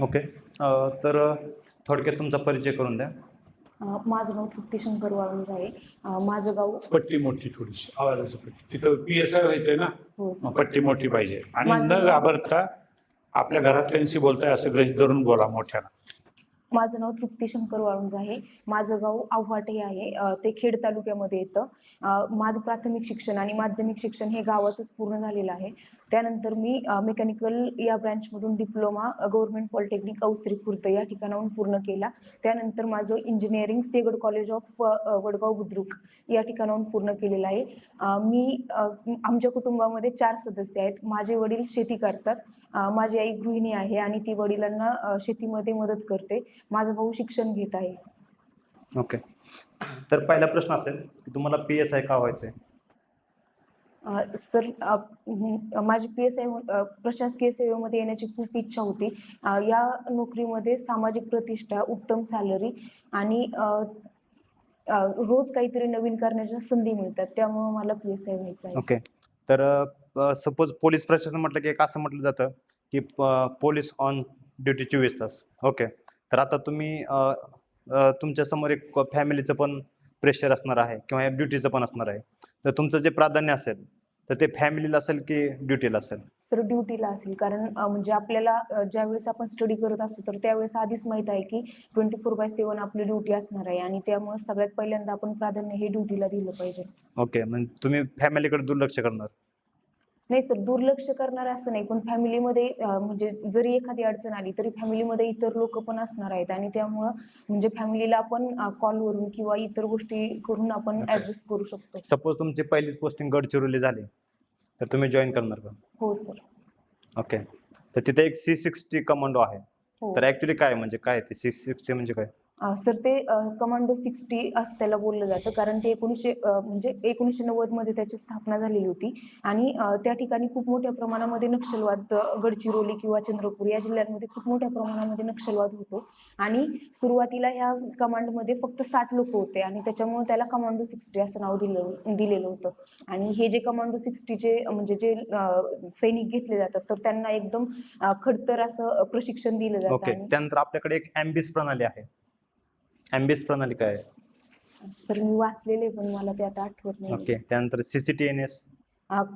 Okay. अ, तर थोडक्यात तुमचा परिचय करून द्या. माझं नाव तृप्ती शंकर वाळुंज आहे माझं गाव पट्टी मोठी थोडीशी आवाजाची पट्टी. तिथं पी एस आय व्हायचंय ना? हो मग पट्टी मोठी पाहिजे. आणि माझं न नाव- घाबरता आपल्या घरातल्यांशी बोलताय असं ग्रहित धरून बोला मोठ्यानं. माझं नाव तृप्ती शंकर वाळुंज आहे. माझं गाव आव्हाटे आहे. ते खेड तालुक्यामध्ये येतं. माझं प्राथमिक शिक्षण आणि माध्यमिक शिक्षण हे गावातच पूर्ण झालेलं आहे. त्यानंतर मी मेकॅनिकल या ब्रँचमधून diploma government polytechnic Ausari Khurd या ठिकाणाहून पूर्ण केला. त्यानंतर माझं engineering Sinhgad college of Vadgaon Budruk या ठिकाणाहून पूर्ण केलेलं आहे. मी आमच्या कुटुंबामध्ये चार सदस्य आहेत. माझे वडील शेती करतात. माझी आई गृहिणी आहे आणि ती वडिलांना शेतीमध्ये मदत करते. माझा भाऊ शिक्षण घेत आहे. ओके. तर पहिला प्रश्न असेल की तुम्हाला पी एस आय का व्हायचं आहे अ, सर अ, म- माझी पी एस आय प्रशासकीय सेवेमध्ये येण्याची खूप इच्छा होती. अ, या नोकरीमध्ये सामाजिक प्रतिष्ठा उत्तम सॅलरी आणि अ, अ, रोज काहीतरी नवीन करण्याच्या संधी मिळतात. त्यामुळं मला पी एस आय व्हायचं आहे. ओके. तर सपोज पोलीस प्रशासन म्हटलं की एक असं म्हटलं जातं की पोलीस ऑन ड्युटी चोवीस तास. ओके. तर आता तुम्ही अ, अ, तुमच्यासमोर एक फॅमिलीचं पण प्रेशर असणार आहे किंवा ड्युटीचं पण असणार आहे. तर तुमचं जे प्राधान्य असेल तर ते फॅमिलीला असेल की ड्युटीला असेल? सर ड्युटीला असेल. कारण म्हणजे आपल्याला ज्यावेळेस आपण स्टडी करत असतो तर त्यावेळेस आधीच माहीत आहे की ट्वेंटी फोर बाय सेवन आपली ड्युटी असणार आहे आणि त्यामुळे सगळ्यात पहिल्यांदा आपण प्राधान्य हे ड्युटीला दिलं पाहिजे. ओके. मग तुम्ही फॅमिलीकडे दुर्लक्ष करणार? नाही सर दुर्लक्ष करणार असं नाही. पण फॅमिलीमध्ये म्हणजे जरी एखादी अडचण आली तरी फॅमिलीमध्ये इतर लोक पण असणार आहेत. आणि त्यामुळं म्हणजे फॅमिलीला आपण कॉलवरून किंवा इतर गोष्टी करून आपण. ऍडजस्ट करू शकतो. सपोज तुमची पहिलीच पोस्टिंग गडचिरोली झाली तर तुम्ही जॉईन करणार का? हो सर. ओके तर तिथे एक सी सिक्स्टी कमांडो आहे. हो. तर ऍक्च्युली काय म्हणजे काय ते? सी सिक्स्टी म्हणजे काय? सर ते कमांडो सिक्स्टी असं त्याला बोललं जातं. कारण ते एकोणीसशे म्हणजे एकोणीसशे नव्वदमध्ये त्याची स्थापना झालेली होती. आणि त्या ठिकाणी खूप मोठ्या प्रमाणामध्ये नक्षलवाद गडचिरोली किंवा चंद्रपूर या जिल्ह्यांमध्ये खूप मोठ्या प्रमाणामध्ये नक्षलवाद होतो. आणि सुरुवातीला ह्या कमांडमध्ये फक्त साठ लोक होते आणि त्याच्यामुळे त्याला कमांडो सिक्स्टी असं नाव दिलं दिलेलं होतं. आणि हे जे कमांडो सिक्स्टीचे म्हणजे जे सैनिक घेतले जातात तर त्यांना एकदम खडतर असं प्रशिक्षण दिलं जातं त्यानंतर आपल्याकडे एक ॲम्बिस प्रणाली आहे. ॲम्बिस प्रणाली काय तर मी वाचलेले पण मला ते आता आठवत नाही ओके त्यानंतर C C T N S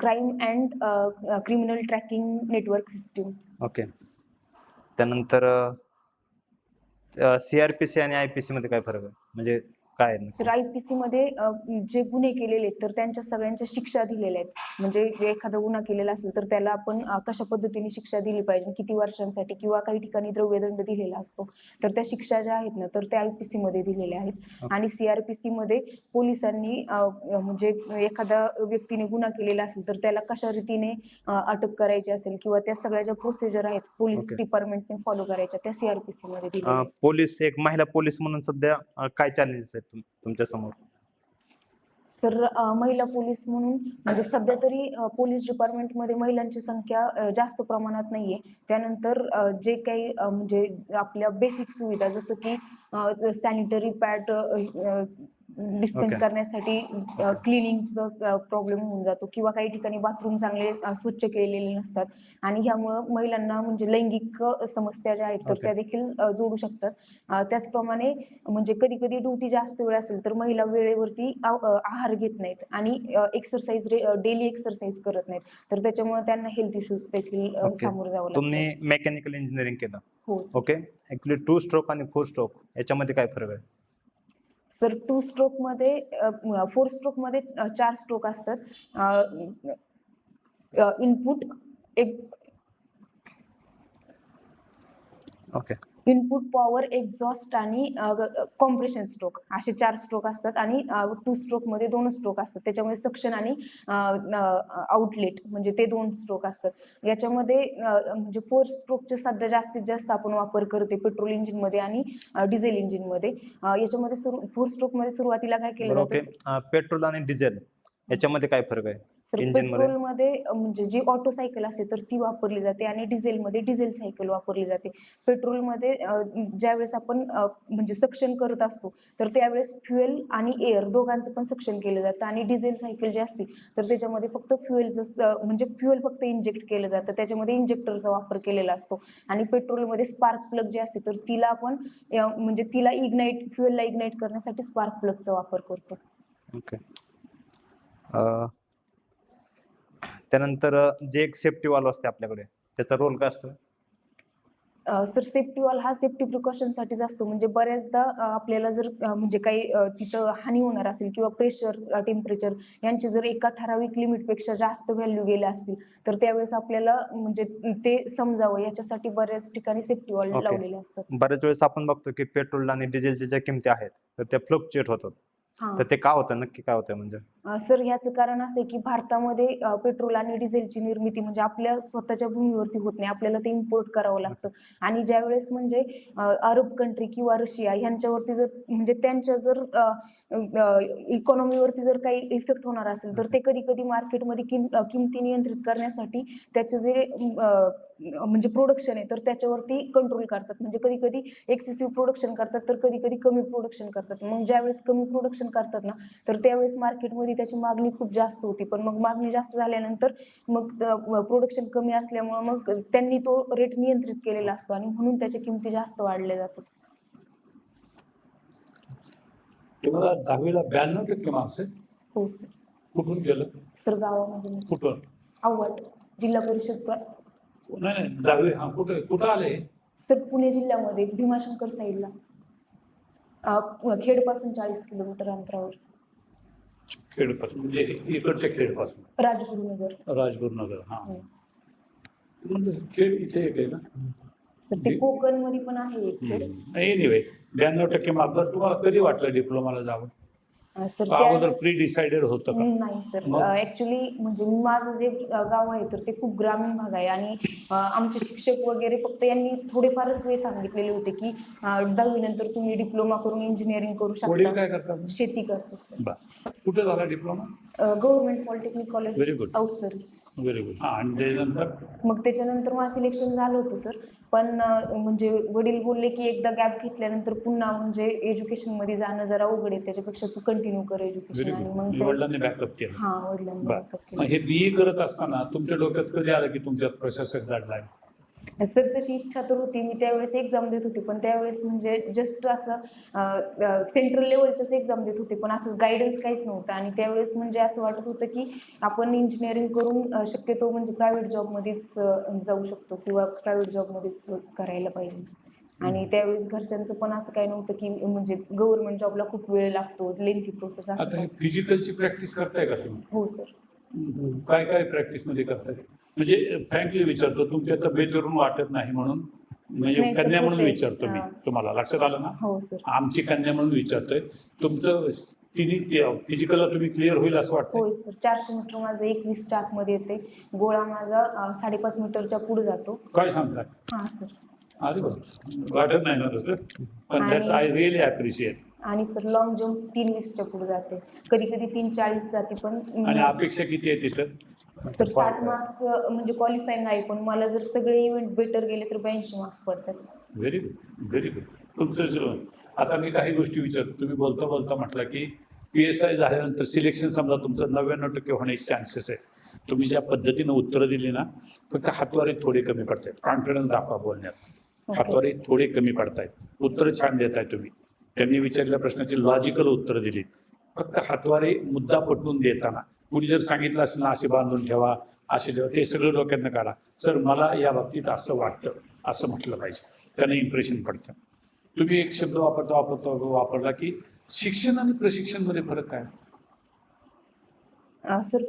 crime and criminal tracking network system. Okay. त्यानंतर सी आर पी सी आणि आय पी सी मध्ये काय फरक आहे? म्हणजे काय आहे तर आय पी सीमध्ये जे गुन्हे केलेले आहेत तर त्यांच्या सगळ्यांच्या शिक्षा दिलेल्या आहेत. म्हणजे एखादा गुन्हा केलेला असेल तर त्याला आपण कशा पद्धतीने शिक्षा दिली पाहिजे? किती वर्षांसाठी किंवा काही ठिकाणी द्रव्यदंड दिलेला असतो. तर त्या शिक्षा ज्या आहेत ना तर त्या आय पी सीमध्ये दिलेल्या आहेत. आणि सी आर पी सीमध्ये पोलिसांनी म्हणजे एखादा व्यक्तीने गुन्हा केलेला असेल तर त्याला कशा रीतीने अटक करायची असेल किंवा त्या सगळ्या ज्या प्रोसिजर आहेत पोलीस. डिपार्टमेंटने फॉलो करायच्या त्या सी आर पी सीमध्ये दिलेल्या आहेत. पोलीस एक महिला पोलीस म्हणून सध्या काय चॅलेंजेस आहेत? तुमच्यासमोर सर महिला पोलीस म्हणून म्हणजे सध्या तरी पोलीस डिपार्टमेंटमध्ये महिलांची संख्या जास्त प्रमाणात नाही आहे त्यानंतर जे काही म्हणजे आपल्या बेसिक सुविधा जसं की सॅनिटरी पॅड डिस्पेन्स. करण्यासाठी क्लिनिंगचा प्रॉब्लेम होऊन जातो किंवा काही ठिकाणी बाथरूम चांगले स्वच्छ केलेले नसतात आणि ह्यामुळं महिलांना म्हणजे लैंगिक समस्या ज्या आहेत तर. त्या देखील जोडू शकतात त्याचप्रमाणे म्हणजे कधी कधी ड्युटी जास्त वेळ असेल तर महिला वेळेवरती आहार घेत नाहीत आणि एक्सरसाइज डेली एक्सरसाइज करत नाहीत तर त्याच्यामुळे त्यांना हेल्थ इश्यूज देखील. सामोरं जावं तुम्ही मेकॅनिकल इंजिनिअरिंग केलं हो. ओके ऍक्च्युली टू स्ट्रोक आणि फोर स्ट्रोक याच्यामध्ये काय फरक आहे तर टू स्ट्रोकमध्ये फोर स्ट्रोकमध्ये चार स्ट्रोक असतात इनपुट एक ओके इनपुट पॉवर एक्झॉस्ट आणि कॉम्प्रेशन स्ट्रोक असे चार स्ट्रोक असतात आणि टू स्ट्रोकमध्ये दोन स्ट्रोक असतात. त्याच्यामध्ये सक्शन आणि आउटलेट म्हणजे ते दोन स्ट्रोक असतात. याच्यामध्ये म्हणजे फोर स्ट्रोकचे सध्या जास्तीत जास्त आपण वापर करते पेट्रोल इंजिनमध्ये आणि डिझेल इंजिनमध्ये याच्यामध्ये सुरू फोर स्ट्रोकमध्ये सुरुवातीला काय केलं जातं? पेट्रोल आणि डिझेल याच्यामध्ये काय फरक आहे? Engine मध्ये? म्हणजे जी ऑटो सायकल असते तर ती वापरली जाते आणि डिझेलमध्ये डिझेल सायकल वापरली जाते. पेट्रोलमध्ये अ, ज्यावेळेस आपण म्हणजे सक्शन करत असतो तर त्यावेळेस फ्युएल आणि एअर दोघांचं पण सक्शन केलं जातं आणि डिझेल सायकल जी असते तर त्याच्यामध्ये फक्त फ्युएलचं म्हणजे फ्युएल फक्त इंजेक्ट केलं जातं. त्याच्यामध्ये इंजेक्टरचा वापर केलेला असतो आणि पेट्रोलमध्ये स्पार्क प्लग जे असते तर तिला आपण म्हणजे तिला इग्नाईट फ्युएलला इग्नाईट करण्यासाठी स्पार्क प्लगचा वापर करतो. ओके. त्यानंतर जे एक सेफ्टी वाल्व असते आपल्याकडे त्याचा रोल काय असतो? सर सेफ्टी वॉल हा सेफ्टी प्रिकॉशनसाठीच असतो. म्हणजे बऱ्याचदा आपल्याला जर म्हणजे काही तिथं हानी होणार असेल किंवा प्रेशर टेम्परेचर यांचे जर एका ठराविक लिमिटपेक्षा जास्त व्हॅल्यू गेल्या असतील तर त्यावेळेस आपल्याला म्हणजे ते समजावं. याच्यासाठी बऱ्याच ठिकाणी सेफ्टी वॉल Okay. लावलेले असतात. बऱ्याच वेळेस आपण बघतो की पेट्रोल आणि डिझेलच्या ज्या किमती आहेत तर त्या फ्लक्च्युएट होतात. तर ते का होतं? नक्की काय होतं म्हणजे? सर ह्याचं कारण असं आहे की भारतामध्ये पेट्रोल आणि डिझेलची निर्मिती म्हणजे आपल्या स्वतःच्या भूमीवरती होत नाही. आपल्याला ते इम्पोर्ट करावं लागतं. आणि ज्यावेळेस म्हणजे अरब कंट्री किंवा रशिया ह्यांच्यावरती जर म्हणजे त्यांच्या जर इकॉनॉमीवरती जर काही इफेक्ट होणार असेल तर ते कधी कधी मार्केटमध्ये किम किमती नियंत्रित करण्यासाठी त्याचे जे म्हणजे प्रोडक्शन आहे तर त्याच्यावरती कंट्रोल करतात. म्हणजे कधी कधी एक्सेसिव्ह प्रोडक्शन करतात तर कधी कधी कमी प्रोडक्शन करतात. मग ज्यावेळेस कमी प्रोडक्शन करतात ना तर त्यावेळेस मार्केटमध्ये त्याची मागणी खूप जास्त होती. पण मग मागणी जास्त झाल्यानंतर मग प्रोडक्शन कमी असल्यामुळं मग त्यांनी तो रेट नियंत्रित केलेला असतो आणि म्हणून त्याच्या किमती जास्त वाढल्या जातात. तुम्हाला दहावीला ब्याण्णव टक्के मार्क्स आहे हो सर. कुठून गेलं? सर गावामध्ये कुठं आव्हाड जिल्हा परिषद प्र- नाही नाही दहावी हा कुठं कुठं आले? सर पुणे जिल्ह्यामध्ये भीमाशंकर साईडला. खेडपासून चाळीस किलोमीटर अंतरावर. खेडपासून म्हणजे इकडच्या खेडपासून. राजगुरुनगर. राजगुरुनगर हा. हो. म्हणजे खेड इथे एक आहे ना? सर ते कोकणमध्ये पण आहे एक खेड. एनिवे ब्याण्णव टक्के मार्क तुम्हाला कधी वाटलं डिप्लोमाला जावं? सर अगोदर प्री डिसाइडेड होतं का? नाही सर? ऍक्च्युली म्हणजे माझं जे गाव आहे तर ते खूप ग्रामीण भाग आहे. आणि आमचे शिक्षक वगैरे फक्त यांनी थोडेफारच वेळ सांगितलेले होते की दहावी नंतर तुम्ही डिप्लोमा करून इंजिनिअरिंग करू शकता. काय करतात? शेती करतात सर. कुठे झाला डिप्लोमा गव्हर्नमेंट पॉलिटेक्निक कॉलेज. अवसर व्हेरी गुड हा आणि त्याच्यानंतर? मग त्याच्यानंतर माझं सिलेक्शन झालं होतं सर. पण म्हणजे वडील बोलले की एकदा गॅप घेतल्यानंतर पुन्हा म्हणजे एज्युकेशनमध्ये जाणं जरा अवघड आहे. त्याच्यापेक्षा तू कंटिन्यू कर एज्युकेशन आणि मग ते वडिलांनी बॅकअप केलं. हा वडिलांनी केलं. हे बीए करत असताना तुमच्या डोक्यात कधी आलं की तुमच्यात प्रशासक दडलाय सर तशी इच्छा तर होती. मी त्यावेळेस एक्झाम देत होते पण त्यावेळेस म्हणजे जस्ट असं सेंट्रल लेवलच्याच एक्झाम देत होते पण असं गायडन्स काहीच नव्हतं. आणि त्यावेळेस म्हणजे असं वाटत होतं की आपण इंजिनिअरिंग करून शक्यतो म्हणजे प्रायव्हेट जॉबमध्येच जाऊ शकतो किंवा प्रायव्हेट जॉबमध्येच करायला पाहिजे. आणि त्यावेळेस घरच्यांचं पण असं काही नव्हतं की म्हणजे गव्हर्नमेंट जॉबला खूप वेळ लागतो लेंथी प्रोसेस असते. फिजिकलची प्रॅक्टिस करताय का तुम्ही? हो सर. काय काय प्रॅक्टिसमध्ये करताय? म्हणजे फ्रँकली विचारतो तुमच्या तब्येतीवरून वाटत नाही म्हणून म्हणजे कन्या म्हणून. विचारतो मी. तुम्हाला. लक्षात आलं ना? हो सर. आमची कन्या म्हणून विचारतोय. तुमचं तिन्ही फिजिकलला तुम्ही क्लिअर होईल असं वाटतं होय सर. चारशे मीटर माझं एकवीसच्या आतमध्ये येते गोळा माझा साडेपाच मीटरच्या पुढे जातो. काय सांगताय? हां सर. अरे वाटत नाही ना तसं? पण दॅट्स आय रिअली अप्रिशिएट आणि सर लॉंग जम्प तीन वीसच्या पुढे जाते. कधी कधी तीन चाळीस जाते पण आणि अपेक्षा किती आहे तिथं? तर साठ मार्क्स म्हणजे क्वालिफाईंग आहे पण मला जर सगळे इव्हेंट बेटर गेले तर ब्याऐंशी मार्क्स पडतात. व्हेरी गुड व्हेरी गुड तुमचं आता मी काही गोष्टी विचारतो. तुम्ही बोलता बोलता म्हटलं की पी एस आय झाल्यानंतर सिलेक्शन समजा तुमचं नव्याण्णव टक्के होण्याचे चान्सेस आहे तुम्ही ज्या पद्धतीनं उत्तरं दिली ना फक्त हातवारे थोडे कमी पडतात कॉन्फिडन्स दाखवा बोलण्यात. हातवारे थोडे कमी पडतायत. उत्तरं छान देताय तुम्ही. त्यांनी विचारलेल्या प्रश्नाची लॉजिकल उत्तरं दिली फक्त हातवारे मुद्दा पटवून देताना कुणी जर सांगितलं असेल ना असे बांधून ठेवा असे ठेवा ते सगळं डोक्यातनं काढा. सर मला या बाबतीत असं वाटतं असं म्हटलं पाहिजे. त्याने इम्प्रेशन पडतं. तुम्ही एक शब्द वापरता वापरता वापरला की शिक्षण आणि प्रशिक्षणमध्ये फरक काय? सर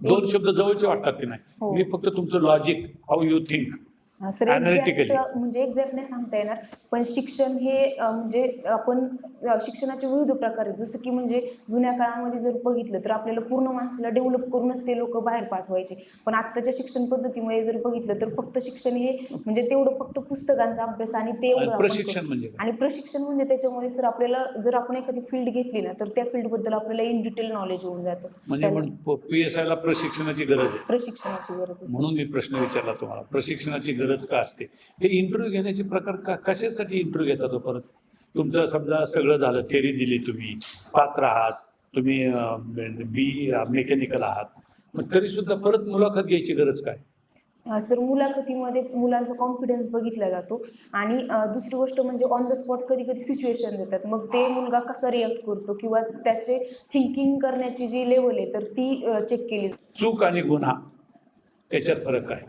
दोन शब्द जवळचे वाटतात की नाही? हो. मी फक्त तुमचं लॉजिक हाऊ यू थिंक म्हणजे एक्झॅक्ट नाही सांगता येणार. पण शिक्षण हे म्हणजे आपण शिक्षणाचे विविध प्रकार आहेत. जसं की म्हणजे जुन्या काळामध्ये जर बघितलं तर आपल्याला पूर्ण माणसाला डेव्हलप करूनच ते लोक बाहेर पाठवायचे. पण आत्ताच्या शिक्षण पद्धतीमध्ये जर बघितलं तर फक्त शिक्षण हे म्हणजे तेवढं फक्त पुस्तकांचा अभ्यास आणि ते एवढं आणि प्रशिक्षण. म्हणजे काय? आणि प्रशिक्षण म्हणजे त्याच्यामध्ये सर आपल्याला जर आपण एखादी फील्ड घेतली ना तर त्या फील्डबद्दल आपल्याला इन डिटेल नॉलेज होऊन जातं. म्हणजे त्याला पी एस आयला प्रशिक्षणाची गरज आहे. प्रशिक्षणाची गरज आहे. म्हणून मी प्रश्न विचारला तुम्हाला प्रशिक्षणाची गरज का असते? हे इंटरव्ह्यू घेण्याचे प्रकार का कशासाठी इंटरव्ह्यू घेता तो परत. तुमचं समजा सगळं झालं थेरी दिली तुम्ही पात्र आहात तुम्ही बी मेकॅनिकल आहात. मग तरी सुद्धा परत मुलाखत घ्यायची गरज काय? सर मुलाखतीमध्ये मुलांचा कॉन्फिडन्स बघितला जातो आणि दुसरी गोष्ट म्हणजे ऑन द स्पॉट कधी कधी सिच्युएशन देतात. मग ते मुलगा कसा रिॲक्ट करतो किंवा त्याचे थिंकिंग करण्याची जी लेवल आहे तर ती चेक केली चूक आणि गुन्हा याच्यात फरक काय?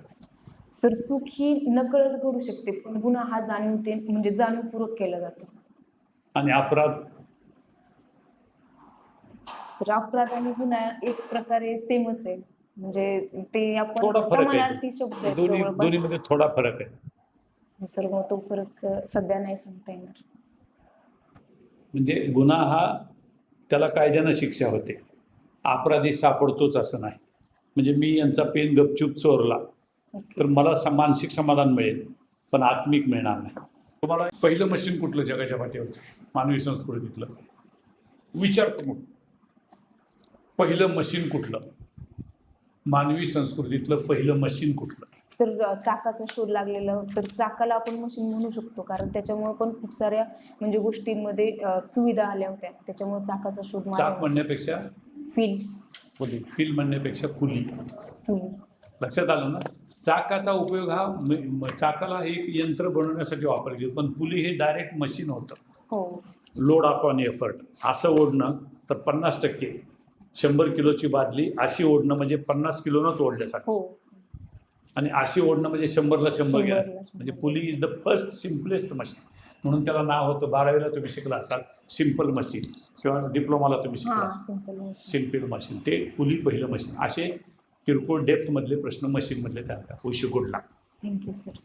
सर चूक ही नकळत घडू शकते पण गुन्हा हा जाणीवते म्हणजे जाणीवपूर्वक केला जातो. आणि अपराध? तर अपराध आणि गुन्हा एक प्रकारे सेमच आहे. म्हणजे ते थोडा आपण फरक आहे. समानार्थी शब्द आहेत दोन्ही जवळपास. दोन्हीमध्ये थोडा फरक आहे. सर मग तो फरक अ, सध्या नाही सांगता येणार. म्हणजे गुन्हा हा त्याला कायद्यानं शिक्षा होते. अपराधी सापडतोच असं नाही. म्हणजे मी यांचा पेन गपचूप चोरला. तर मला मानसिक समाधान मिळेल पण आत्मिक मिळणार नाही. तुम्हाला पहिलं मशीन कुठलं जगाच्या पाठीवरचं? मानवी संस्कृतीतलं. विचारतो मग पहिलं मशीन कुठलं? मानवी संस्कृतीतलं पहिलं मशीन कुठलं? सर अ, चाकाचा शोध लागलेला तर चाकाला आपण मशीन म्हणू शकतो कारण त्याच्यामुळे पण खूप साऱ्या म्हणजे गोष्टींमध्ये सुविधा आल्या होत्या. त्याच्यामुळे चाकाचा शोध चाक म्हणण्यापेक्षा? फील. फील म्हणण्यापेक्षा फील लक्षात आलं ना? चाकाचा उपयोग हा चाकाला एक यंत्र बनवण्यासाठी वापरली गेली पण पुली हे डायरेक्ट मशीन होतं. हो. लोड अपॉन एफर्ट असं ओढणं तर पन्नास टक्के. शंभर किलोची बादली अशी ओढणं म्हणजे पन्नास किलोनंच ओढल्यासारखं. हो. आणि अशी ओढणं म्हणजे शंभरला शंभर शंभर. म्हणजे pulley is the first simplest machine म्हणून त्याला नाव होतं बारावीला तुम्ही शिकला असाल सिंपल मशीन किंवा डिप्लोमाला तुम्ही शिकला असाल. सिंपल मशीन ते पुली पहिलं मशीन असे किरकोळ डेप्थमधले प्रश्न मशीनमधले तयार करा. Wish good luck thank you sir